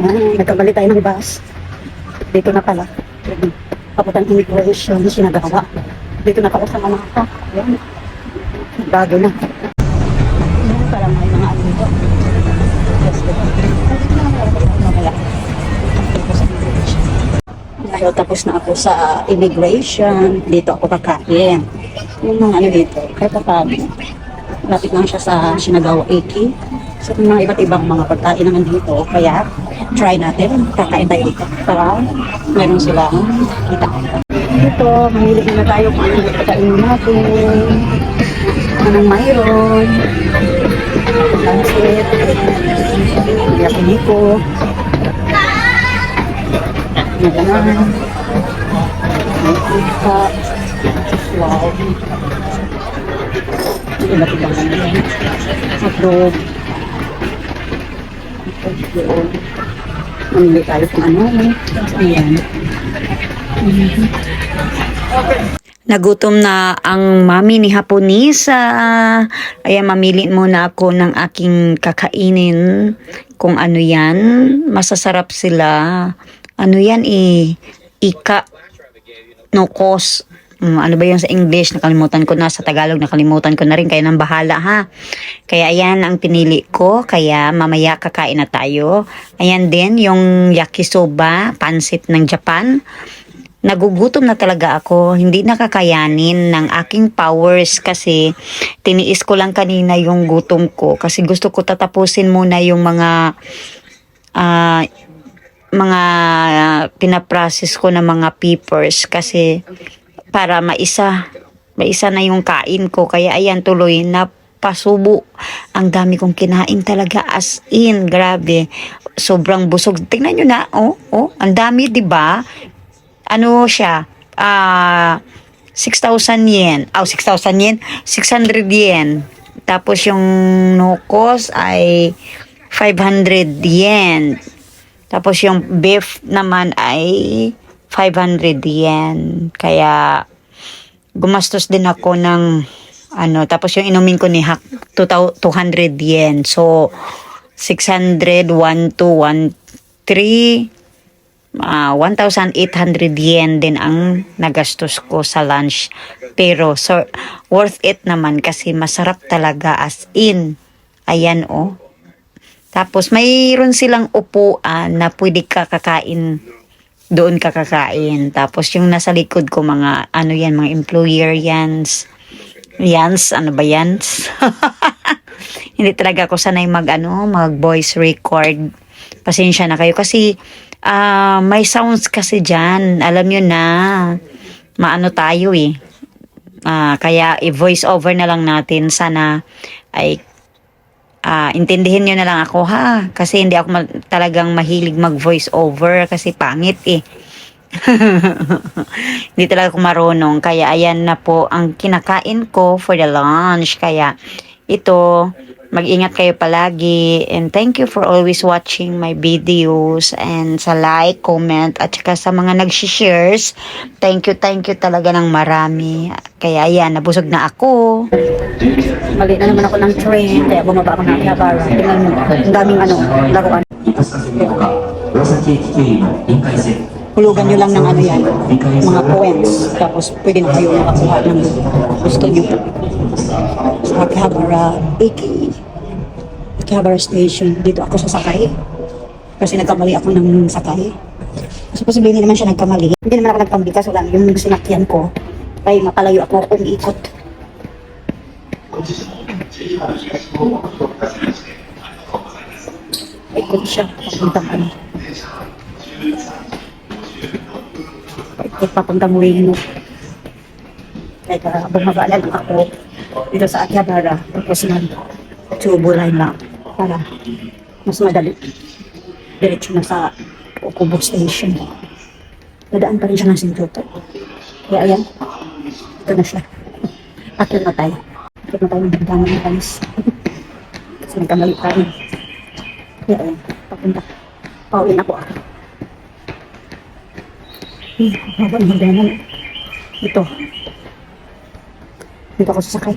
Ah, nagkamali tayo ng bus. Dito na pala. Papuntang immigration, sinagawa. Dito na pala sa Manaka. Ayan. Bago na. Ayan, parang may mga ano dito. Tapos na ako sa immigration, dito ako kakain. Yung mga ano dito, kahit pa paano. Malapit lang siya sa Shinagawa 80. So, mga iba't ibang mga pagkain naman dito. Kaya, try natin. Kakain tayo dito. Para meron silang kita. Dito, mamili na tayo kung anong pagkain natin. Anong mayroon. Pansit. Yakiniko. Na ganahan. May pizza. Wow. Iba't ibang ano yan. Hotdog. Doon. Mamili tayo kung ano. Ayan. Nagutom na ang mami ni Haponisa. Ayan, mamili muna ako ng aking kakainin. Kung ano yan, masasarap sila. Ano yan eh, ika, nukos. Mm, ano ba yun sa English? Nakalimutan ko na. Sa Tagalog, nakalimutan ko na rin. Kaya nang bahala ha. Kaya ayan ang pinili ko. Kaya mamaya kakain na tayo. Ayan din yung yakisoba, pansit ng Japan nagugutom na talaga ako. Hindi nakakayanin ng aking powers kasi tiniis ko lang kanina yung gutom ko kasi gusto ko tatapusin muna yung mga ah, mga pinaprocess ko na mga papers kasi para maisa maisa na yung kain ko kaya ayan tuloy na pasubo. Ang dami kong kinain talaga as in, grabe. Sobrang busog. Tingnan nyo na, oh, oh, ang dami, 'di ba? ano siya, ah, 6,000 yen. Oh, 6,000 yen? 600 yen. Tapos yung nukos ay 500 yen. Tapos yung beef naman ay 500 yen. Kaya gumastos din ako ng ano, tapos yung inumin ko ni Hak 200 yen. So 600 1 to 1 3 ah 1,800 yen din ang nagastos ko sa lunch. Pero so, worth it naman kasi masarap talaga as in. Ayan oh. Tapos mayroon silang upuan na pwede ka kakain doon ka kakain. Tapos yung nasa likod ko mga ano yan, mga employer yans. Yans, ano ba yans? Hindi talaga ako sanay mag ano, mag voice record. Pasensya na kayo kasi ah may sounds kasi dyan. Alam nyo na, maano tayo eh. Ah, kaya i-voice over na lang natin. Sana ay ah intindihin nyo na lang ako ha. Kasi hindi ako ma- talagang mahilig mag-voice over kasi pangit eh. hindi talaga ako marunong. Kaya ayan na po ang kinakain ko for the lunch. Kaya ito, Mag-ingat kayo palagi and thank you for always watching my videos and sa like, comment at saka sa mga nag-shares. Thank you, thank you talaga ng marami. Kaya yan, nabusog na ako. Mali na naman ako ng train kaya bumaba ako ng Kinabara. Tingnan mo, ang daming ano, laruan. Itas kasi ko ka, Rosa Cake Cave, yung kaisin hulugan nyo lang ng ano yan, mga poems. Tapos pwede na kayo makakuha ng gusto nyo. Akihabara, Iki. Akihabara Station. Dito ako sasakay. Kasi nagkamali ako ng sakay. Kasi posible hindi naman siya nagkamali. Hindi naman ako nagkamali kaso lang yung sinakyan ko ay mapalayo ako umiikot. Ikot siya. Papuntang ano. Ikot papuntang Ueno. Kaya bumaba lang ako dito sa Akihabara. Tapos nag tubo line lang para mas madali. Diretso na sa Okubo Station. Nadaan pa rin siya ng Sintuto. Kaya ayan, ito na siya. Akit na tayo. Akit na tayo ng bintana ng palis. Kasi nagkamali tayo. Kaya ayan, papunta. Pauwi na po ako. Hmm, haba ng hagdanan. Ito. Dito ako sasakay.